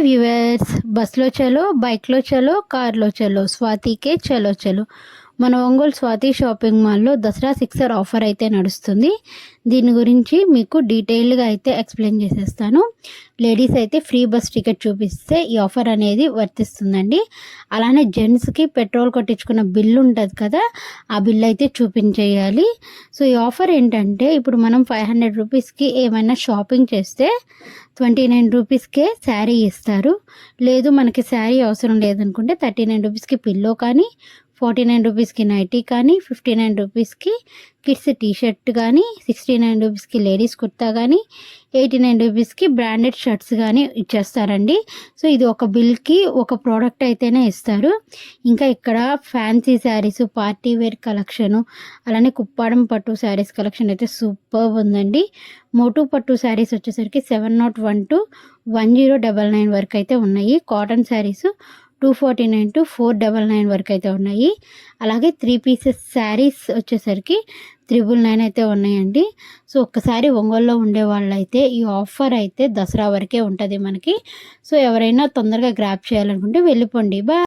Viewers బస్లో చలో బైక్లో చలో కార్లో చలో స్వాతికే చలో చలో మన ఒంగోలు స్వాతి షాపింగ్ మాల్లో దసరా సిక్సర్ ఆఫర్ అయితే నడుస్తుంది. దీని గురించి మీకు డీటెయిల్గా అయితే ఎక్స్ప్లెయిన్ చేసేస్తాను. లేడీస్ అయితే ఫ్రీ బస్ టికెట్ చూపిస్తే ఈ ఆఫర్ అనేది వర్తిస్తుందండి. అలానే జెంట్స్కి పెట్రోల్ కొట్టించుకున్న బిల్లు ఉంటుంది కదా ఆ బిల్ అయితే చూపించేయాలి. సో ఈ ఆఫర్ ఏంటంటే ఇప్పుడు మనం ఫైవ్ హండ్రెడ్ రూపీస్కి ఏమైనా షాపింగ్ చేస్తే ట్వంటీ నైన్ రూపీస్కే శారీ ఇస్తారు. లేదు మనకి శారీ అవసరం లేదనుకుంటే థర్టీ నైన్ రూపీస్కి పిల్లో కానీ ఫార్టీ నైన్ రూపీస్కి నైటీ కానీ ఫిఫ్టీ నైన్ రూపీస్కి కిడ్స్ టీ షర్ట్ కానీ సిక్స్టీ నైన్ రూపీస్కి లేడీస్ కుర్తా కానీ ఎయిటీ నైన్ రూపీస్కి బ్రాండెడ్ షర్ట్స్ కానీ ఇచ్చేస్తారండి. సో ఇది ఒక బిల్కి ఒక ప్రోడక్ట్ అయితేనే ఇస్తారు. ఇంకా ఇక్కడ fancy saris party wear collection అలానే కుప్పాడం పట్టు శారీస్ కలెక్షన్ అయితే సూపర్ ఉందండి. మోటు పట్టు శారీస్ వచ్చేసరికి seven naught one to one zero double nine వరకు అయితే ఉన్నాయి. Cotton saris two forty nine to four double nine వరకు అయితే ఉన్నాయి. అలాగే త్రీ పీసెస్ శారీస్ వచ్చేసరికి త్రిబుల్ నైన్ అయితే ఉన్నాయండి. సో ఒక్కసారి ఒంగోలులో ఉండే వాళ్ళైతే ఈ ఆఫర్ అయితే దసరా వరకే ఉంటుంది మనకి. సో ఎవరైనా తొందరగా గ్రాప్ చేయాలనుకుంటే వెళ్ళిపోండి. బా